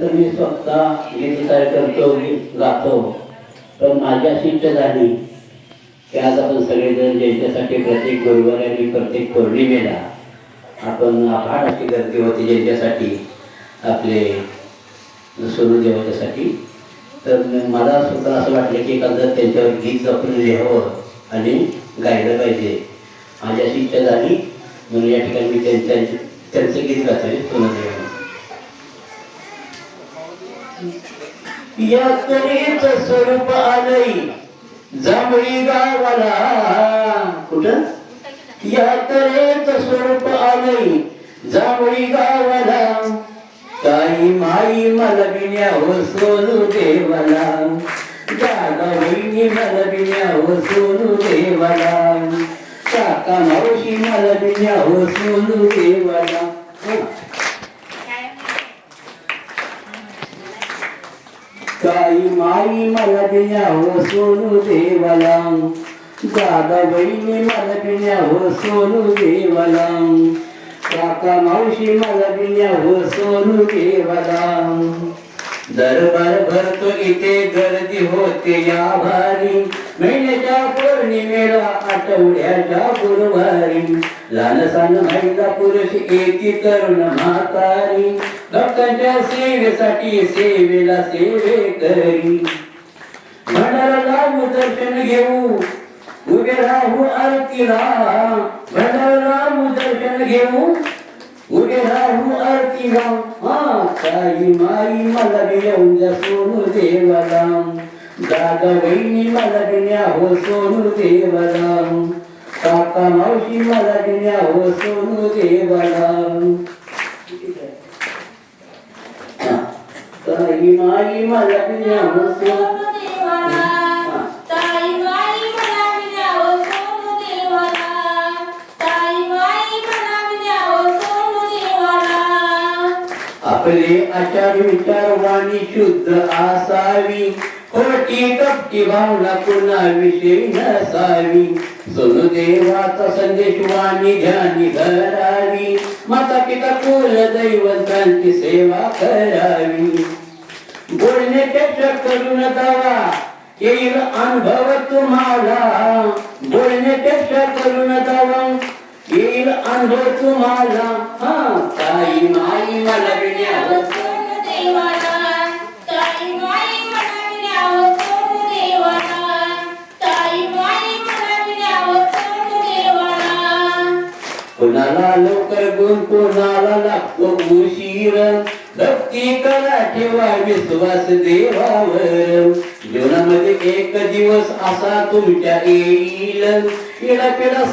तर मी स्वतः गीत तयार करतो मी गातो. पण माझी अशी इच्छा झाली की आज आपण सगळेजण ज्यांच्यासाठी प्रत्येक गुरुवार आणि प्रत्येक पौर्णिमेला आपण आभार अशी गर्दी होती ज्यांच्यासाठी आपले सोनू देवाच्यासाठी. तर मला सुद्धा असं वाटलं की एखादं त्यांच्यावर गीत आपण लिहावं आणि गायलं पाहिजे. माझी अशी इच्छा झाली. म्हणून या ठिकाणी मी त्यांच्या त्यांचं गीत गातोय सोनू या यात्रेच स्वरूप आलई जांभळी गावाला. कुठं? तऱ्हेच स्वरूप आलई जांभळी गावाला. काही माई मला बिन्या हो सोनू देवाला. जागा बहिणी मला बिन्या हो सोनू देवाला. काका मावशी मला बिन्या हो सोनू देवाला हं. काही माई मला बिन्या हो सोनू देवाला दादा बहिणी मला हो सोनू देवाला काका मावशी मला बिन्या हो सोनू देवाला दरबार भरतो इथे गर्दी होते या भारी. महिन्याच्या पौर्णिमेला आठवड्याच्या गुरुवारी लहान सण महिला पुरुष एकी तरुण म्हातारी. भक्तांच्या सेवेसाठी सेवेला सेवे करी. भंडाराला दर्शन घेऊ. उभे राहू आरतीला. भंडाराला दर्शन घेऊ. उभे राहू आरतीला. हा काही माई मला येऊन द्या सोनू देवाला. दादा बहिणी मला देण्या हो सोनू देवाला काका मावशी मला देण्या हो सोनू देवाला हा. काही माई मला देण्या हो सोनू आपले आचार विचार वाणी शुद्ध असावी. खोटी कपटी भावना पुन्हा विषयी नसावी सोनू देवाचा संदेश वाणी ध्यानी धरावी. माता पिता कुल दैवतांची सेवा करावी. बोलण्यापेक्षा करून दावा येईल अनुभव तुम्हाला. बोलण्यापेक्षा करून दावा येईल अनुभव तुम्हाला. हा काही माई मला विण्यावर कुणाला लवकर गुण कोणाला लागतो उशीर. भक्ती करा ठेवा विश्वास देवावर. जीवनामध्ये एक दिवस असा तुमच्या येईल. पिढा पिढा